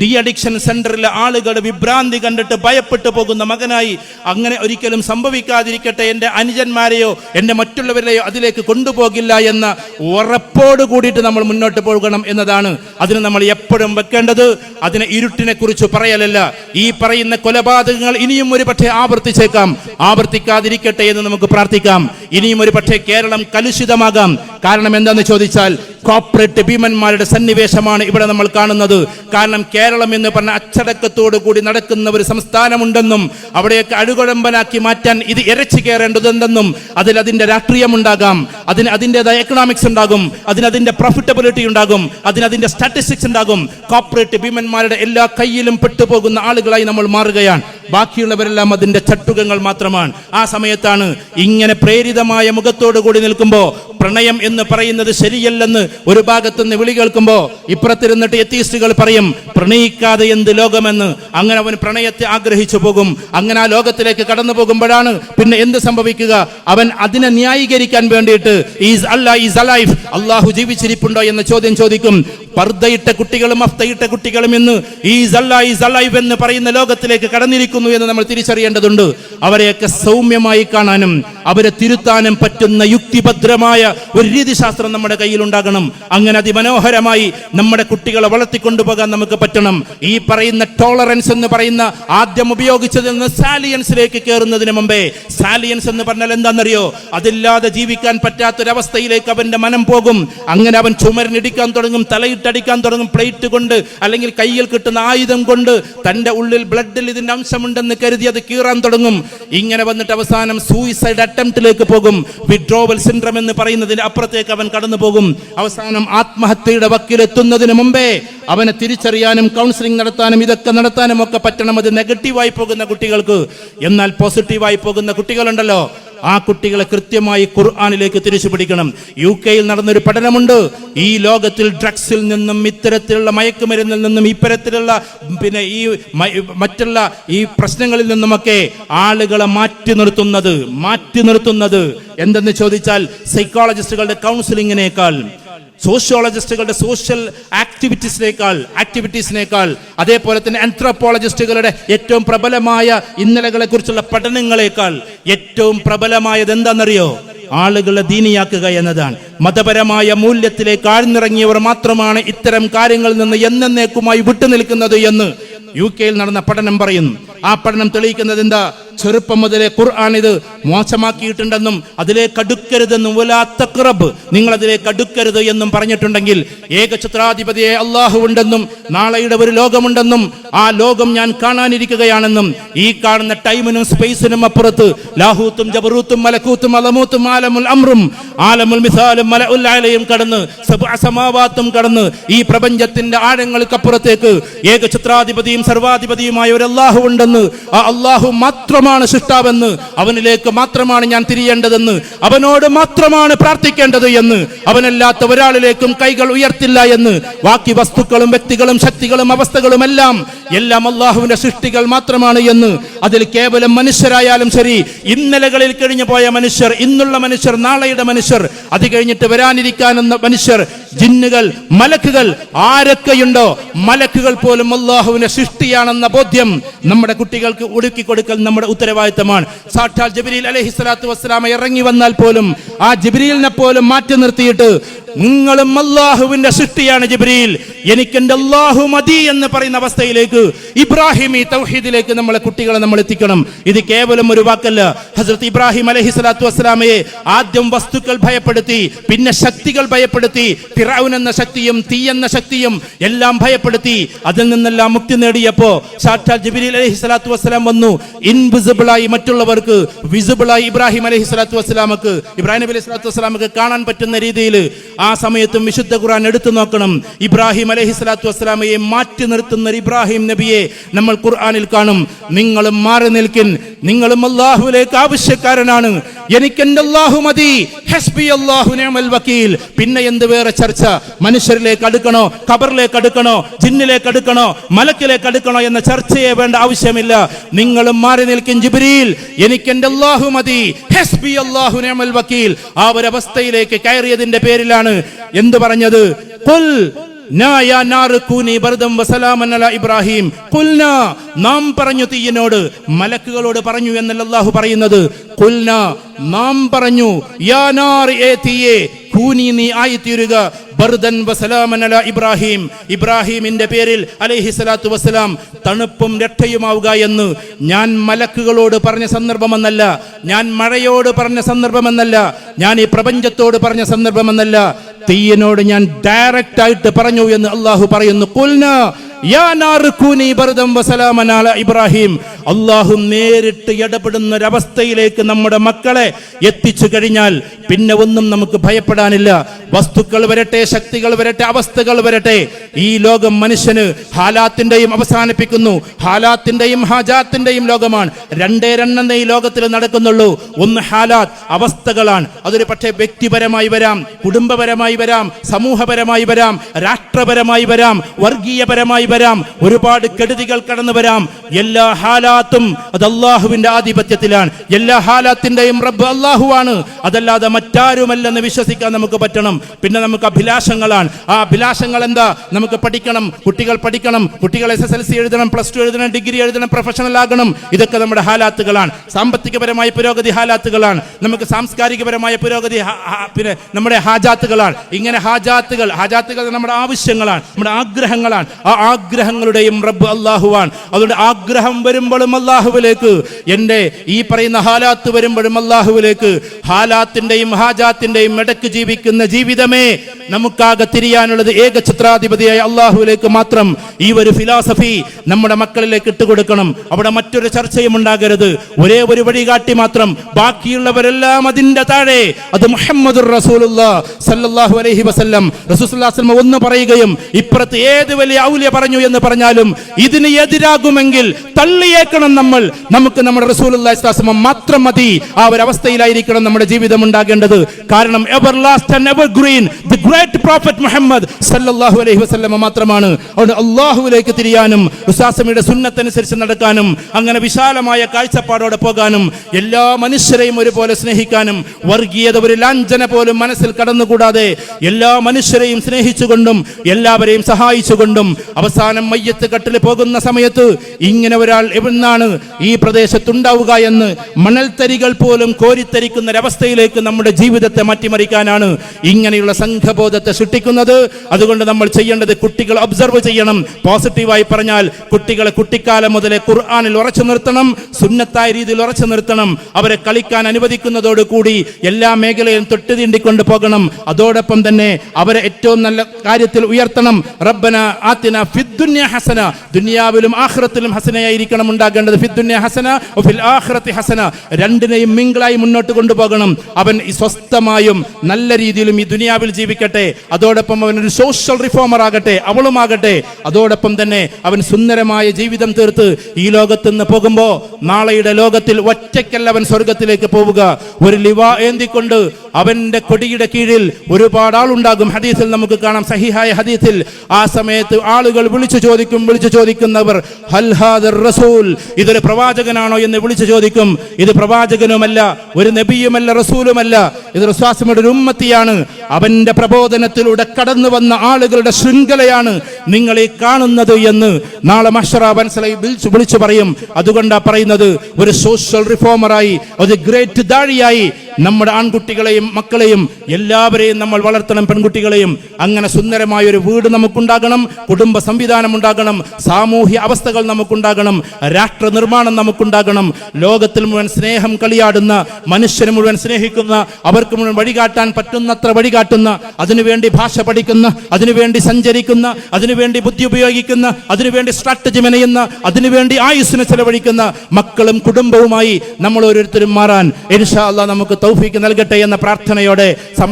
De addiction സെന്ററിലെ ആളുകൾ വിഭ്രാന്തി കണ്ടിട്ട് ഭയപ്പെട്ടു പോകുന്ന മകനായി അങ്ങനെ ഒരിക്കലും സംഭവിക്കാതിരിക്കട്ടെ എന്റെ അനുജന്മാരെയോ എന്റെ മറ്റുള്ളവരെയോ അതിലേക്ക് കൊണ്ടുപോകില്ല എന്ന ഉറപ്പോട് കൂടിയിട്ട് നമ്മൾ മുന്നോട്ട് പോകണം എന്നതാണ് അതിന് നമ്മൾ എപ്പോഴും വെക്കേണ്ടത്. അതിനെ ഇരുട്ടിനെ കുറിച്ച് പറയലല്ല. ഈ പറയുന്ന കൊലപാതകങ്ങൾ ഇനിയും ഒരു പക്ഷേ ആവർത്തിച്ചേക്കാം. ആവർത്തിക്കാതിരിക്കട്ടെ എന്ന് നമുക്ക് പ്രാർത്ഥിക്കാം. ഇനിയും ഒരു പക്ഷേ കേരളം കലുഷിതമാകാം. കാരണം എന്താണെന്ന് ചോദിച്ചാൽ കോർപ്പറേറ്റ് ഭീമന്മാരുടെ സന്നിവേശമാണ് ഇവിടെ നമ്മൾ കാണുന്നത്. കാരണം കേരളം എന്ന് പറഞ്ഞ അച്ചടക്കത്തോടു കൂടി നടക്കുന്ന ഒരു സംസ്ഥാനമുണ്ടെന്നും അവിടെയൊക്കെ അഴുകുഴമ്പനാക്കി മാറ്റാൻ ഇത് ഇരച്ചു കയറേണ്ടതുണ്ടെന്നും അതിൽ അതിന്റെ രാഷ്ട്രീയമുണ്ടാകാം അതിന് അതിന്റെതായ എക്കണോമിക്സ് ഉണ്ടാകും. അതിന് അതിന്റെ പ്രോഫിറ്റബിലിറ്റി ഉണ്ടാകും. അതിന് അതിന്റെ സ്റ്റാറ്റിസ്റ്റിക്സ് ഉണ്ടാകും. കോർപ്പറേറ്റ് ഭീമന്മാരുടെ എല്ലാ കയ്യിലും പെട്ടുപോകുന്ന ആളുകളായി നമ്മൾ മാറുകയാണ്. ബാക്കിയുള്ളവരെല്ലാം അതിന്റെ ചട്ടുകങ്ങൾ മാത്രമാണ്. ആ സമയത്താണ് ഇങ്ങനെ പ്രേരിതമായ മുഖത്തോടു കൂടി നിൽക്കുമ്പോൾ പ്രണയം എന്ന് പറയുന്നത് ശരിയല്ലെന്ന് ഒരു ഭാഗത്തുനിന്ന് വിളി കേൾക്കുമ്പോൾ ഇപ്പുറത്തിരുന്നിട്ട് എത്തീസ്റ്റുകൾ പറയും പ്രണയിക്കാതെ എന്ത് ലോകമെന്ന്. അങ്ങനെ അവൻ പ്രണയത്തെ ആഗ്രഹിച്ചു പോകും. അങ്ങനെ ആ ലോകത്തിലേക്ക് കടന്നു പോകുമ്പോഴാണ് പിന്നെ എന്ത് സംഭവിക്കുക? അവൻ അതിനെ ന്യായീകരിക്കാൻ വേണ്ടിയിട്ട് ഈസ് അല്ല ഈസ് അള്ളാഹു ജീവിച്ചിരിപ്പുണ്ടോ? എന്ന ചോദ്യം ചോദിക്കും. പർദ്ദയിട്ട കുട്ടികളും അഫ്തയിട്ട കുട്ടികളും ഇന്ന് ഈസ് ഈസ് എന്ന് പറയുന്ന ലോകത്തിലേക്ക് കടന്നിരിക്കുന്നു എന്ന് നമ്മൾ തിരിച്ചറിയേണ്ടതുണ്ട്. അവരെയൊക്കെ സൗമ്യമായി കാണാനും അവരെ തിരുത്താനും പറ്റുന്ന യുക്തിഭദ്രമായ ഒരു രീതിശാസ്ത്രം നമ്മുടെ കയ്യിൽ ഉണ്ടാകണം അങ്ങനെ അതിമനോഹരമായി നമ്മുടെ കുട്ടികളെ വളർത്തിക്കൊണ്ടുപോകാൻ നമുക്ക് പറ്റണം. ഈ പറയുന്ന ടോളറൻസ് എന്ന് പറയുന്ന ആദ്യം ഉപയോഗിച്ചതിൽ നിന്ന് സാലിയൻസിലേക്ക് കയറുന്നതിന് മുമ്പേ സാലിയൻസ് എന്ന് പറഞ്ഞാൽ എന്താണെന്നറിയോ? അതില്ലാതെ ജീവിക്കാൻ പറ്റാത്തൊരവസ്ഥയിലേക്ക് അവന്റെ മനം പോകും. അങ്ങനെ അവൻ ചുമരിനിടിക്കാൻ തുടങ്ങും തലയിട്ടടിക്കാൻ തുടങ്ങും പ്ലേറ്റ് കൊണ്ട് അല്ലെങ്കിൽ കയ്യിൽ കിട്ടുന്ന ആയുധം കൊണ്ട് തന്റെ ഉള്ളിൽ ബ്ലഡിൽ ഇതിന്റെ അംശമുണ്ടെന്ന് കരുതി അത് കീറാൻ തുടങ്ങും. ഇങ്ങനെ വന്നിട്ട് അവസാനം സൂയിസൈഡ് അറ്റംപ്റ്റിലേക്ക് പോകും. വിഡ്രോവൽ സിൻഡ്രം എന്ന് പറയുന്നതിന് അപ്പുറത്തേക്ക് അവൻ കടന്നു പോകും അവസാനം ആത്മഹത്യയുടെ വക്കിലെത്തുന്നതിന് മുമ്പേ അവനെ തിരിച്ചറിയാനും കൗൺസിലിംഗ് നടത്താനും ഇതൊക്കെ നടത്താനും ഒക്കെ പറ്റണം. അത് നെഗറ്റീവായി പോകുന്ന കുട്ടികൾക്ക്. എന്നാൽ പോസിറ്റീവായി പോകുന്ന കുട്ടികളുണ്ടല്ലോ. ആ കുട്ടികളെ കൃത്യമായി ഖുർആാനിലേക്ക് തിരിച്ചു പിടിക്കണം. യു കെയിൽ നടന്നൊരു പഠനമുണ്ട്. ഈ ലോകത്തിൽ ഡ്രഗ്സിൽ നിന്നും ഇത്തരത്തിലുള്ള മയക്കുമരുന്നിൽ നിന്നും ഇത്തരത്തിലുള്ള പിന്നെ ഈ മറ്റുള്ള ഈ പ്രശ്നങ്ങളിൽ നിന്നുമൊക്കെ ആളുകളെ മാറ്റി നിർത്തുന്നത് മാറ്റി നിർത്തുന്നത്. എന്തെന്ന് ചോദിച്ചാൽ സൈക്കോളജിസ്റ്റുകളുടെ കൗൺസിലിങ്ങിനേക്കാൾ സോഷ്യോളജിസ്റ്റുകളുടെ സോഷ്യൽ ആക്ടിവിറ്റീസിനേക്കാൾ ആക്ടിവിറ്റീസിനേക്കാൾ അതേപോലെ തന്നെ ആന്ത്രോപോളജിസ്റ്റുകളുടെ ഏറ്റവും പ്രബലമായ ഇന്നലകളെ കുറിച്ചുള്ള പഠനങ്ങളെക്കാൾ ഏറ്റവും പ്രബലമായത് എന്താണെന്നറിയോ? ആളുകളെ ദീനിയാക്കുക എന്നതാണ്. മതപരമായ മൂല്യത്തിലേക്ക് ആഴ്ന്നിറങ്ങിയവർ മാത്രമാണ് ഇത്തരം കാര്യങ്ങളിൽ നിന്ന് എന്നേക്കുമായി വിട്ടുനിൽക്കുന്നത് എന്ന് യു കെയിൽ നടന്ന പഠനം പറയുന്നു. ആ പഠനം തെളിയിക്കുന്നത് എന്താ? ചെറുപ്പം മുതലേ ഖുർആൻ ഇത് മോശമാക്കിയിട്ടുണ്ടെന്നും അതിലേക്ക് അടുക്കരുതെന്നും വലാത്തക്റബ് നിങ്ങൾ അതിലേക്ക് അടുക്കരുത് എന്നും പറഞ്ഞിട്ടുണ്ടെങ്കിൽ ഏകചിത്രാധിപതിയെ അള്ളാഹു ഉണ്ടെന്നും നാളെയുടെ ഒരു ലോകമുണ്ടെന്നും ആ ലോകം ഞാൻ കാണാനിരിക്കുകയാണെന്നും ഈ കാണുന്ന ടൈമിനും സ്പേസിനും അപ്പുറത്ത് ലാഹൂത്തും ജബറൂത്തും മലക്കൂത്തും അലമൂത്തും ആലമുൽ അമ്രും ആലമുൽ മിസാലും മലഉൽ ആലയും കടന്ന് സമാവാത്തും കടന്ന് ഈ പ്രപഞ്ചത്തിന്റെ ആഴങ്ങൾക്കപ്പുറത്തേക്ക് ഏകചിത്രാധിപതിയും സർവാധിപതിയുമായ ഒരു അള്ളാഹു ഉണ്ടെന്ന് ആ അള്ളാഹു മാത്രമാണ് സൃഷ്ടാവെന്ന് അവനിലേക്ക് മാത്രമാണ് ഞാൻ തിരിയേണ്ടതെന്ന് അവനോട് മാത്രമാണ് പ്രാർത്ഥിക്കേണ്ടത് എന്ന് അവനല്ലാത്ത ഒരാളിലേക്കും കൈകൾ ഉയർത്തില്ല എന്ന് ബാക്കി വസ്തുക്കളും വ്യക്തികളും ശക്തികളും അവസ്ഥകളും എല്ലാം എല്ലാം അള്ളാഹുവിന്റെ സൃഷ്ടികൾ മാത്രമാണ് എന്ന് അതിൽ കേവലം മനുഷ്യരായാലും ശരി ഇന്നലകളിൽ കഴിഞ്ഞു പോയ മനുഷ്യർ ഇന്നുള്ള മനുഷ്യർ നാളെയുടെ മനുഷ്യർ അത് കഴിഞ്ഞിട്ട് വരാനിരിക്കാനെന്ന മനുഷ്യർ ജിന്നുകൾ മലക്കുകൾ ആരൊക്കെയുണ്ടോ? മലക്കുകൾ പോലും അള്ളാഹുവിന്റെ സൃഷ്ടിയാണെന്ന ബോധ്യം നമ്മുടെ കുട്ടികൾക്ക് ഒടുക്കി കൊടുക്കൽ നമ്മുടെ ഉത്തരവാദിത്തമാണ്. സാക്ഷാൽ ജബിരിൽ അലഹി സ്വലാത്തു വസ്സലാമ ഇറങ്ങി വന്നാൽ പോലും ആ ജബിരിലിനെ പോലും മാറ്റി നിർത്തിയിട്ട് നിങ്ങളും അള്ളാഹുവിന്റെ സൃഷ്ടിയാണ് ജിബ്രീൽ. എനിക്ക് എന്റെ അള്ളാഹു മതി എന്ന് പറയുന്ന അവസ്ഥയിലേക്ക് ഇബ്രാഹിം ഈ തൗഹീദിലേക്ക് നമ്മളെ കുട്ടികളെ നമ്മൾ എത്തിക്കണം. ഇത് കേവലം ഒരു വാക്കല്ല. ഹസരത്ത് ഇബ്രാഹിം അലഹി സ്വലാത്തു വസ്സലാമയെ ആദ്യം വസ്തുക്കൾ ഭയപ്പെടുത്തി പിന്നെ ശക്തികൾ ഭയപ്പെടുത്തി ഫിറൗൻ എന്ന ശക്തിയും തീ എന്ന ശക്തിയും എല്ലാം ഭയപ്പെടുത്തി അതിൽ നിന്നെല്ലാം മുക്തി നേടിയപ്പോ സാക്ഷാൽ ജിബ്രീൽ അലഹി സ്വലാത്തു വസ്സലാം വന്നു. ഇൻവിസിബിളായി മറ്റുള്ളവർക്ക് വിസിബിൾ ആയി ഇബ്രാഹിം അലഹി സ്വലാത്തു വസ്സലാമക്ക് ഇബ്രാഹിം അലഹി സ്വലാത്തു വസ്സലാമക്ക് കാണാൻ പറ്റുന്ന രീതിയിൽ സമയത്തും വിശുദ്ധ ഖുർആൻ എടുത്തു നോക്കണം. ഇബ്രാഹിം അലഹി സ്വലാത്തു വസ്സലാമയെ മാറ്റി നിർത്തുന്ന ഇബ്രാഹിം നബിയെ നമ്മൾ ഖുർആാനിൽ കാണും. നിങ്ങളും മാറി നിൽക്കിൻ. നിങ്ങളും അള്ളാഹുലേക്ക് ആവശ്യക്കാരനാണ്. എനിക്ക് എന്റെ അള്ളാഹു മതി. വക്കീൽ. പിന്നെ എന്ത് വേറെ ചർച്ച? മനുഷ്യരിലേക്ക് അടുക്കണോ? ഖബറിലേക്ക് അടുക്കണോ? ജിന്നിലേക്ക് അടുക്കണോ? മലക്കിലേക്ക് അടുക്കണോ എന്ന ചർച്ചയെ വേണ്ട ആവശ്യമില്ല. നിങ്ങളും മാറി നിൽക്കും ജിബിരിയിൽ എനിക്ക് എന്റെ അള്ളാഹു മതി. ഹസ്ബി അള്ളാഹു നിഅമൽ വക്കീൽ. ആ അവസ്ഥയിലേക്ക് കയറിയതിന്റെ പേരിലാണ് എന്ത് പറഞ്ഞത് ഖുൽ ഇബ്രാഹിം. ഖുൽന നാം പറഞ്ഞു തീയനോട് മലക്കുകളോട് പറഞ്ഞു എന്നല്ല അല്ലാഹു പറയുന്നത്. കുൽന നാം പറഞ്ഞു യാ നാർ ഏ കൂനി നീ ആയിത്തീരുക ബർദൻ വസലാമൻ ഇബ്രാഹിം. ഇബ്രാഹിമിന്റെ പേരിൽ അലൈഹി സ്വലാത്തു വസ്സലാം തണുപ്പും രക്ഷയുമാവുക എന്ന്. ഞാൻ മലക്കുകളോട് പറഞ്ഞ സന്ദർഭമെന്നല്ല ഞാൻ മഴയോട് പറഞ്ഞ സന്ദർഭമെന്നല്ല ഞാൻ ഈ പ്രപഞ്ചത്തോട് പറഞ്ഞ സന്ദർഭമെന്നല്ല തീയനോട് ഞാൻ ഡയറക്റ്റ് ആയിട്ട് പറഞ്ഞു എന്ന് അള്ളാഹു പറയുന്നു. അള്ളാഹു നേരിട്ട് ഇടപെടുന്ന ഒരവസ്ഥയിലേക്ക് നമ്മുടെ മക്കളെ എത്തിച്ചു കഴിഞ്ഞാൽ പിന്നെ ഒന്നും നമുക്ക് ഭയപ്പെടാനില്ല. വസ്തുക്കൾ വരട്ടെ ശക്തികൾ വരട്ടെ അവസ്ഥകൾ വരട്ടെ. ഈ ലോകം മനുഷ്യന് ഹാലാത്തിന്റെയും അവസാനിപ്പിക്കുന്നു. ഹാലാത്തിന്റെയും ഹാജാത്തിന്റെയും ലോകമാണ്. രണ്ടേ രണ്ടെന്നേ ഈ ലോകത്തിൽ നടക്കുന്നുള്ളൂ. ഒന്ന് ഹാലാത്ത് അവസ്ഥകളാണ്. അതൊരു പക്ഷേ വ്യക്തിപരമായി വരാം കുടുംബപരമായി വരാം സമൂഹപരമായി വരാം രാഷ്ട്രപരമായി വരാം വർഗീയപരമായി വരാം. ഒരുപാട് കെടുതികൾ കടന്നു വരാം. എല്ലാ ഹാലാത്തും അത് അള്ളാഹുവിന്റെ ആധിപത്യത്തിലാണ്. എല്ലാ ഹാലാത്തിന്റെയും റബ്ബ് അള്ളാഹുവാണ്. അതല്ലാതെ മറ്റാരുമല്ലെന്ന് വിശ്വസിക്കാൻ നമുക്ക് പറ്റണം. പിന്നെ നമുക്ക് അഭിലാഷങ്ങളാണ്. ആ അഭിലാഷങ്ങൾ എന്താ? നമുക്ക് പഠിക്കണം. കുട്ടികൾ പഠിക്കണം. കുട്ടികൾ എസ് എസ് എൽ സി എഴുതണം പ്ലസ് ടു എഴുതണം ഡിഗ്രി എഴുതണം പ്രൊഫഷണൽ ആകണം. ഇതൊക്കെ നമ്മുടെ ഹാലാത്തുകളാണ്. സാമ്പത്തികപരമായ പുരോഗതി ഹാലാത്തുകളാണ്. നമുക്ക് സാംസ്കാരികപരമായ പുരോഗതി പിന്നെ നമ്മുടെ ഹാജാത്തുകളാണ്. ഇങ്ങനെ ഹാജാത്തുകൾ ഹാജാത്തുകൾ നമ്മുടെ ആവശ്യങ്ങളാണ്. നമ്മുടെ ആഗ്രഹങ്ങളാണ്. ആ ആഗ്രഹങ്ങളുടെയും റബ്ബ് അള്ളാഹുവാണ് അതുകൊണ്ട് ആഗ്രഹം വരുമ്പോഴും അള്ളാഹുവിലേക്ക് എന്റെ ഈ പറയുന്ന ഹാലാത്ത് വരുമ്പോഴും അള്ളാഹുവിലേക്ക് ഹാലാത്തിന്റെയും ഹാജാത്തിന്റെയും ഇടയ്ക്ക് ജീവിക്കുന്ന ജീവിതമേ നമുക്കാകെ തിരിയാനുള്ളത് ഏക ചിത്രാധിപതിയായ അള്ളാഹുവിലേക്ക് മാത്രം. ഈ ഒരു ഫിലോസഫി നമ്മുടെ മക്കളിലേക്ക് ഇട്ടുകൊടുക്കണം അവിടെ മറ്റൊരു ചർച്ചയും ഉണ്ടാകരുത്. ഒരേ ഒരു വഴികാട്ടി മാത്രം. ബാക്കിയുള്ളവരെല്ലാം അതിന്റെ താഴെ. അത് മുഹമ്മദ് സല്ലല്ലാഹു അലൈഹി വസല്ലം. റസൂസ് ഒന്ന് പറയുകയും ഇപ്പുറത്ത് ഏത് വലിയ ഔല്യ പറഞ്ഞു എന്ന് പറഞ്ഞാലും ഇതിന് എതിരാകുമെങ്കിൽ തള്ളിയേക്കണം നമ്മൾ. നമുക്ക് നമ്മുടെ വസല്ലം മാത്രം മതി. ആ ഒരു അവസ്ഥയിലായിരിക്കണം നമ്മുടെ ജീവിതം ഉണ്ടാകേണ്ടത്. കാരണം ever last and ever green the great prophet Muhammad സല്ലല്ലാഹു അലൈഹി വസ്ലമ മാത്രമാണ്. അതുകൊണ്ട് അള്ളാഹുവിലേക്ക് തിരിയാനും ഉസാസമിയുടെ സുന്നത്തനുസരിച്ച് നടക്കാനും അങ്ങനെ വിശാലമായ കാഴ്ചപ്പാടോടെ പോകാനും എല്ലാ മനുഷ്യരെയും ഒരുപോലെ സ്നേഹിക്കാനും വർഗീയത ഒരു ലാഞ്ചന പോലും മനസ്സിൽ കടന്നുകൂടാതെ എല്ലാ മനുഷ്യരെയും സ്നേഹിച്ചുകൊണ്ടും എല്ലാവരെയും സഹായിച്ചുകൊണ്ടും അവസാനം മയ്യത്ത് കട്ടിൽ പോകുന്ന സമയത്ത് ഇങ്ങനെ ഒരാൾ എവിടുന്നാണ് ഈ പ്രദേശത്തുണ്ടാവുക എന്ന് മണൽത്തരികൾ പോലും കോരിത്തരിക്കുന്ന ഒരവസ്ഥയിലേക്ക് നമ്മുടെ ജീവിതത്തെ മാറ്റിമറിക്കാനാണ് ഇങ്ങനെയുള്ള സംഘബോധത്തെ സൃഷ്ടിക്കുന്നത്. അതുകൊണ്ട് നമ്മൾ ചെയ്യേണ്ടത് കുട്ടികൾ ഒബ്സർവ് ചെയ്യണം. പോസിറ്റീവായി പറഞ്ഞാൽ കുട്ടികളെ കുട്ടിക്കാലം മുതലേ ഖുർആാനിൽ ഉറച്ചു നിർത്തണം. സുന്നത്തായ രീതിയിൽ ഉറച്ചു നിർത്തണം. അവരെ കളിക്കാൻ അനുവദിക്കുന്നതോടുകൂടി എല്ലാ മേഖലയിലും തൊട്ട് തീണ്ടിക്കൊണ്ട് പോകണം. അതോടൊപ്പം തന്നെ അവരെ ഏറ്റവും നല്ല കാര്യത്തിൽ ഉയർത്തണം. റബ്ബന ആത്തിന ഫിദ്ദുന്യ ഹസന. ദുനിയാവിലും ആഖിറത്തിലും ഹസനയായിരിക്കണം ഉണ്ടാകേണ്ടത് ഫിദ്ദുന്യ ഹസന ഫിൽ ആഖിറത്തി ഹസന. രണ്ടിനെയും മിങ്കിളായി മുന്നോട്ട് കൊണ്ടുപോകണം. അവൻ സ്വസ്ഥമായും നല്ല രീതിയിലും ഈ ദുനിയാവിൽ ജീവിക്കട്ടെ. അതോടൊപ്പം അവൻ ഒരു സോഷ്യൽ റിഫോമർ ആകട്ടെ അവളുമാകട്ടെ അതോടൊപ്പം തന്നെ അവൻ സുന്ദരമായ ജീവിതം തീർത്ത് ഈ ലോകത്ത് നിന്ന് പോകുമ്പോൾ നാളെയുടെ ലോകത്തിൽ ഒറ്റയ്ക്കല്ല അവൻ സ്വർഗത്തിലേക്ക് പോവുക. ഒരു ലിവ ഏന്തിക്കൊണ്ട് അവന്റെ കൊടിയുടെ കീഴിൽ ഒരുപാട് ആളുണ്ടാകും ഹദീസിൽ നമുക്ക് കാണാം. സഹിഹായ ഹദീസിൽ ആ സമയത്ത് ആളുകൾ വിളിച്ചു ചോദിക്കും വിളിച്ചു ചോദിക്കുന്നവർ റസൂൽ ഇതൊരു പ്രവാചകനാണോ? എന്ന് വിളിച്ചു ചോദിക്കും. ഇത് പ്രവാചകനുമല്ല ഒരു നബിയുമല്ല റസൂലുമല്ല. ഇത് റസ്വാസമയുടെ ഒരു ഉമ്മത്തിയാണ്. അവന്റെ പ്രബോധനത്തിലൂടെ കടന്നു വന്ന ആളുകളുടെ ശൃംഖലയാണ് നിങ്ങൾ ഈ കാണുന്നത് എന്ന് നാളെ മഷറ മനസ്സിലായി വിളിച്ചു വിളിച്ചു പറയും. അതുകൊണ്ടാണ് പറയുന്നത് ഒരു സോഷ്യൽ റിഫോമറായി ഒരു ഗ്രേറ്റ് ദാഴിയായി നമ്മുടെ ആൺകുട്ടികളെയും മക്കളെയും എല്ലാവരെയും നമ്മൾ വളർത്തണം പെൺകുട്ടികളെയും. അങ്ങനെ സുന്ദരമായ ഒരു വീട് നമുക്കുണ്ടാകണം കുടുംബ സംവിധാനം ഉണ്ടാകണം സാമൂഹ്യ അവസ്ഥകൾ നമുക്കുണ്ടാകണം രാഷ്ട്ര നിർമ്മാണം നമുക്കുണ്ടാകണം. ലോകത്തിൽ മുഴുവൻ സ്നേഹം കളിയാടുന്ന മനുഷ്യന് മുഴുവൻ സ്നേഹിക്കുന്ന അവർക്ക് മുഴുവൻ വഴികാട്ടാൻ പറ്റുന്നത്ര വഴികാട്ടുന്ന അതിനുവേണ്ടി ഭാഷ പഠിക്കുന്ന അതിനുവേണ്ടി സഞ്ചരിക്കുന്ന അതിനുവേണ്ടി ബുദ്ധി ഉപയോഗിക്കുന്ന അതിനുവേണ്ടി സ്ട്രാറ്റജി മെനയുന്ന അതിനുവേണ്ടി ആയുസ്സിനെ ചെലവഴിക്കുന്ന മക്കളും കുടുംബവുമായി നമ്മൾ ഓരോരുത്തരും മാറാൻ ഇൻഷാ അല്ല നമുക്ക് തൗഫീക്ക് നൽകട്ടെ എന്ന പ്രാർത്ഥനയോടെ